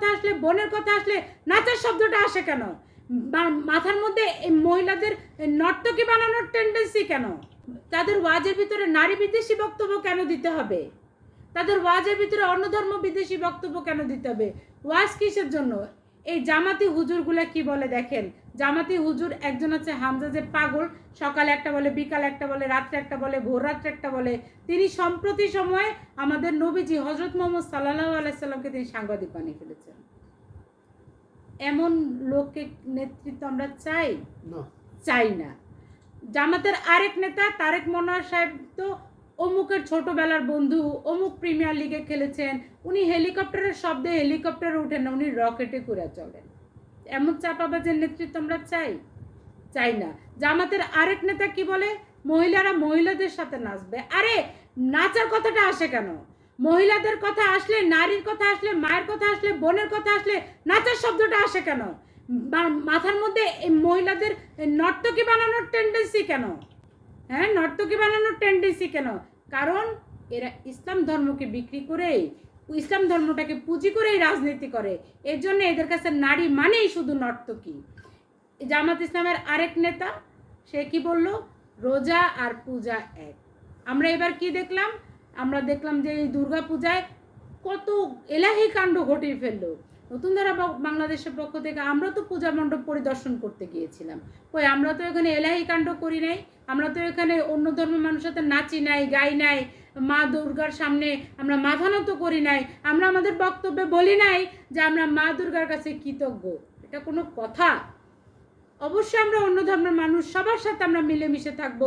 কথা আসলে, বোনের কথা আসলে নাচার শব্দটা আসে কেন? মাথার মধ্যে মহিলাদের নর্তকী বানানোর টেন্ডেন্সি কেন? তাদের ওয়াজের ভিতরে নারী বিদেশি বক্তব্য কেন দিতে হবে? তাদের ওয়াজের ভিতরে অন্য ধর্ম বিদেশি বক্তব্য কেন দিতে হবে? ওয়াজ কিসের জন্য? এই জামাতি হুজুরগুলা কি বলে দেখেন? জামাতি হুজুর একজন আছে হামজা যে পাগল সকালে একটা বলে বিকাল একটা বলে রাত্রে একটা বলে ভোর রাত্রে একটা বলে তিনি সম্প্রতি সময়ে আমাদের নবীজি হজরত মোহাম্মদ সাল্লাহ আলাইসাল্লামকে তিনি সাংবাদিক বানিয়ে ফেলেছেন। এমন লোককে নেতৃত্ব আমরা চাই? না। চাই না। জামাতের আরেক নেতা তারেক মনোয়ার সাহেব তো অমুকের ছোটবেলার বন্ধু অমুক প্রিমিয়ার লিগে খেলেছেন উনি হেলিকপ্টারের শব্দে হেলিকপ্টারে উঠেন না উনি রকেটে করে চলেন এমন চাপাবাজের নেতৃত্ব আমরা চাই? চাই না। জামাতের আরেক নেতা কি বলে? মহিলারা মহিলাদের সাথে নাচবে। আরে, নাচার কথাটা আসে কেন? মহিলাদের কথা আসলে, নারীর কথা আসলে, মায়ের কথা আসলে, বোনের কথা আসলে নাচার শব্দটা আসে কেন? মাথার মধ্যে মহিলাদের নর্তকী বানানোর টেন্ডেন্সি কেন? হ্যাঁ নর্তকী বানানোর টেন্ডেন্সি কেন? কারণ এরা ইসলাম ধর্মকে বিক্রি করে ইসলাম ধর্মটাকে পুঁজি করেই রাজনীতি করে। এর জন্য এদের কাছে নারী মানেই শুধু নর্তকী জামাত ইসলামের আরেক নেতা, সে কি বলল? রোজা আর পূজা এক। আমরা এবার কি দেখলাম? আমরা দেখলাম যে এই দুর্গা পূজায় কত এলাহি কাণ্ড ঘটিয়ে ফেলল। নতুন ধারা বাংলাদেশের পক্ষ থেকে আমরা তো পূজা মণ্ডপ পরিদর্শন করতে গিয়েছিলাম। কই, আমরা তো এখানে এলাহি কাণ্ড করি নাই। আমরা তো এখানে অন্য ধর্মের মানুষের সাথে নাচি নাই, গাই নাই মা দুর্গার সামনে আমরা মাথা নত করি নাই, আমরা আমাদের বক্তব্যে বলি নাই যে আমরা মা দুর্গার কাছে কৃতজ্ঞ। এটা কোনো কথা? অবশ্যই আমরা অন্য ধর্মের মানুষ, সবার সাথে আমরা মিলেমিশে থাকব।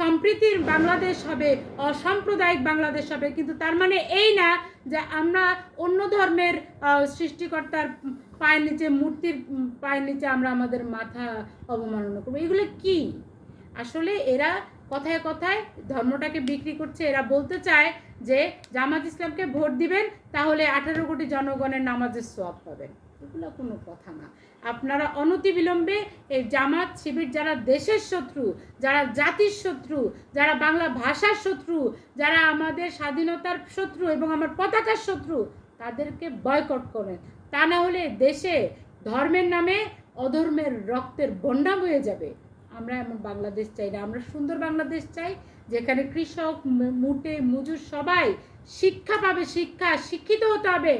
সম্প্রীতির বাংলাদেশ হবে, অসাম্প্রদায়িক বাংলাদেশ হবে, কিন্তু তার মানে এই না যে আমরা অন্য ধর্মের সৃষ্টিকর্তার পায়ের নিচে, মূর্তির পায়ের নিচে আমরা আমাদের মাথা অবমাননা করব। এগুলো কি? আসলে এরা কথায় কথায় ধর্মটাকে বিক্রি করছে। এরা বলতে চায় যে জামাত ইসলামকে ভোট দিবেন, তাহলে আঠারো কোটি জনগণের নামাজের সোয়াব পাবেন। এগুলো কোনো কথা না। আপনারা অনতিবিলম্বে এই জামাত শিবির যারা দেশের শত্রু, যারা জাতির শত্রু, যারা বাংলা ভাষার শত্রু, যারা আমাদের স্বাধীনতার শত্রু এবং আমার পতাকার শত্রু, তাদেরকে বয়কট করেন। তা না হলে দেশে ধর্মের নামে অধর্মের রক্তের বন্যা হয়ে যাবে। আমরা এমন বাংলাদেশ চাই না। আমরা সুন্দর বাংলাদেশ চাই, যেখানে কৃষক মুটে, মজুর সবাই শিক্ষা পাবে, শিক্ষা শিক্ষিত হতে হবে।